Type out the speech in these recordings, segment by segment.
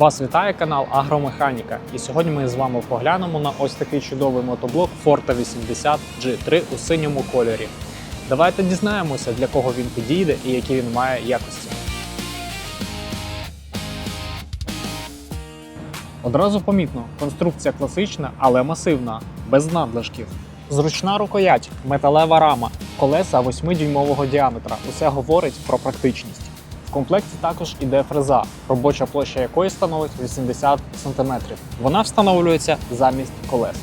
Вас вітає канал Агромеханіка. І сьогодні ми з вами поглянемо на ось такий чудовий мотоблок Forte 80 G3 у синьому кольорі. Давайте дізнаємося, для кого він підійде і які він має якості. Одразу помітно, конструкція класична, але масивна, без надлишків. Зручна рукоять, металева рама, колеса 8-дюймового діаметра. Усе говорить про практичність. В комплекті також іде фреза, робоча площа якої становить 80 см. Вона встановлюється замість колес.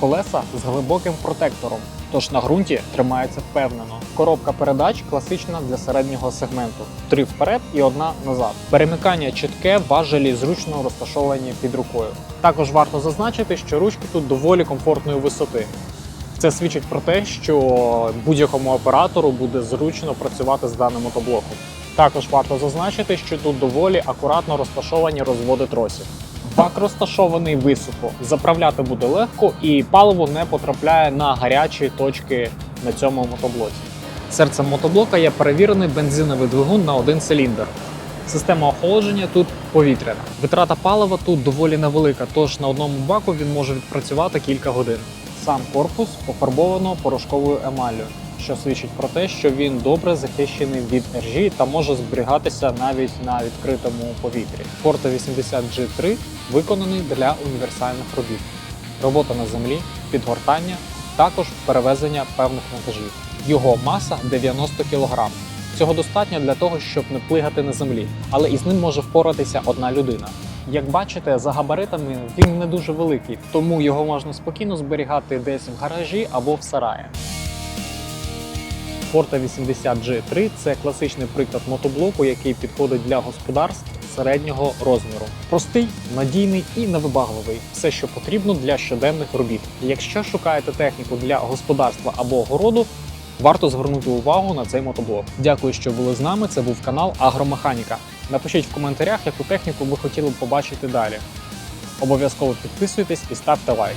Колеса з глибоким протектором, тож на ґрунті тримається впевнено. Коробка передач класична для середнього сегменту: три вперед і одна назад. Перемикання чітке, важелі зручно розташовані під рукою. Також варто зазначити, що ручки тут доволі комфортної висоти. Це свідчить про те, що будь-якому оператору буде зручно працювати з даним мотоблоком. Також варто зазначити, що тут доволі акуратно розташовані розводи тросів. Бак розташований високо, заправляти буде легко і паливо не потрапляє на гарячі точки на цьому мотоблоці. Серцем мотоблока є перевірений бензиновий двигун на один циліндр. Система охолодження тут повітряна. Витрата палива тут доволі невелика, тож на одному баку він може відпрацювати кілька годин. Сам корпус пофарбовано порошковою емаллю, що свідчить про те, що він добре захищений від ержі та може зберігатися навіть на відкритому повітрі. Forte 80 G3 виконаний для універсальних робіт. Робота на землі, підгортання, також перевезення певних вантажів. Його маса 90 кг. Цього достатньо для того, щоб не плигати на землі, але із ним може впоратися одна людина. Як бачите, за габаритами він не дуже великий, тому його можна спокійно зберігати десь в гаражі або в сараї. Forte 80 G3 це класичний приклад мотоблоку, який підходить для господарств середнього розміру. Простий, надійний і невибагливий. Все, що потрібно для щоденних робіт. Якщо шукаєте техніку для господарства або огороду, варто звернути увагу на цей мотоблок. Дякую, що були з нами. Це був канал Агромеханіка. Напишіть в коментарях, яку техніку ви хотіли б побачити далі. Обов'язково підписуйтесь і ставте лайк.